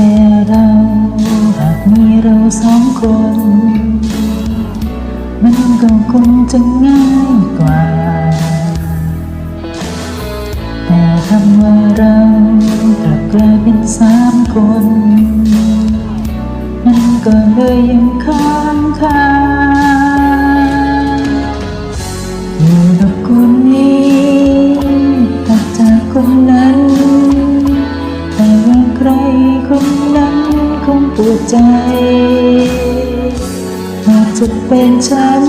แต่เราหากมีเราสองคน มันก็คงจะง่ายกว่า แต่คำว่าเรากลับกลายเป็นสามคน มันก็เลยยังค้างคา ใจ อาจจะเป็นฉัน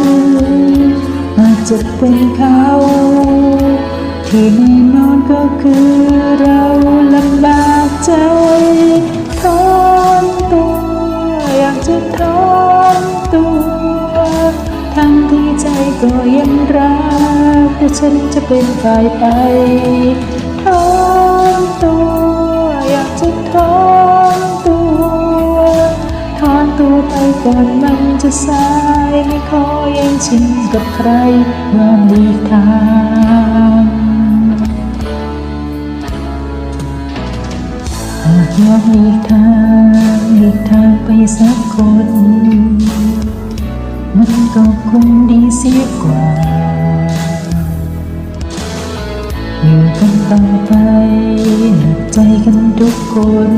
อาจจะเป็นเขา ที่แน่นอนก็คือเราลำบากใจทอนตัว อยากจะทอนตัว ทั้งที่ใจก็ยังรักแต่ฉันจะเป็นฝ่ายไปทอน ก่อนมันจะสายไม่ขอแย่งชิงกับใครยอมหลีทางหากยอมหลีทางหลีกทางไปสักคน มันก็คงดีเสียกว่า อยู่กันต่อไปหนักใจกันทุกคน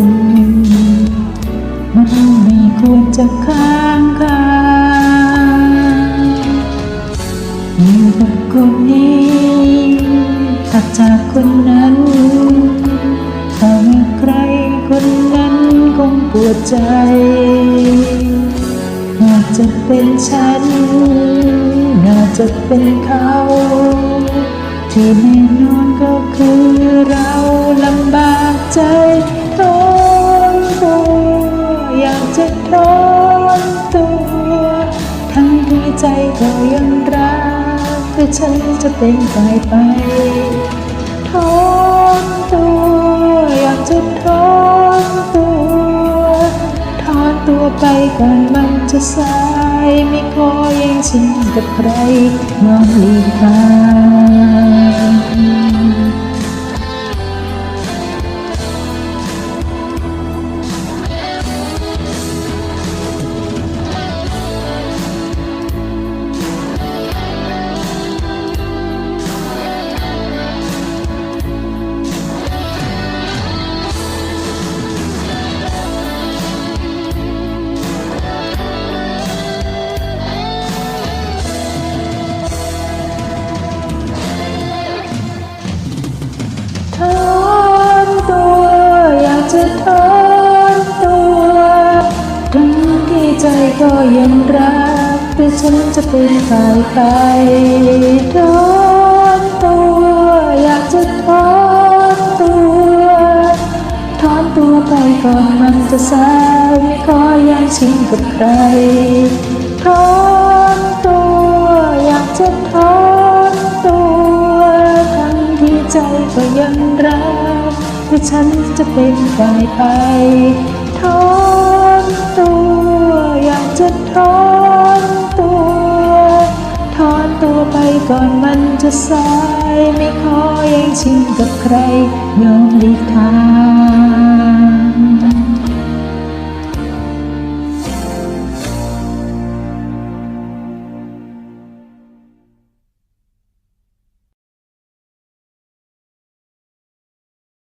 ไม่ควรจะค้างคาอยู่กับคนนี้ตัดจากคนนั้นถ้ามีใครคนนั้นคงปวดใจน่าจะเป็นฉัน น่าจะเป็นเขา ที่แน่นอนก็ ฉันจะเป็นฝ่ายไปทนตัวอยากจะทนตัวทอนตัวไปก่อนมันจะสายไม่ขอแย่งชิงกับใครมองหลีกทาง ก็ยังรัก แต่ฉันจะเป็นฝ่ายไปถอนตัว อยากจะถอนตัว ถอนตัวไปก่อนมันจะสายไม่ขอย่งชิงกับใครถอนตัว อยากจะถอนตัวทั้งที่ใจก็ยังรักแต่ฉันจะเป็นฝ่ายไปถอนตัวอ จะถอนตัว ถอนตัวไปก่อนมันจะสาย ไม่ขอย่งชิงกับใครยอมหลีกทาง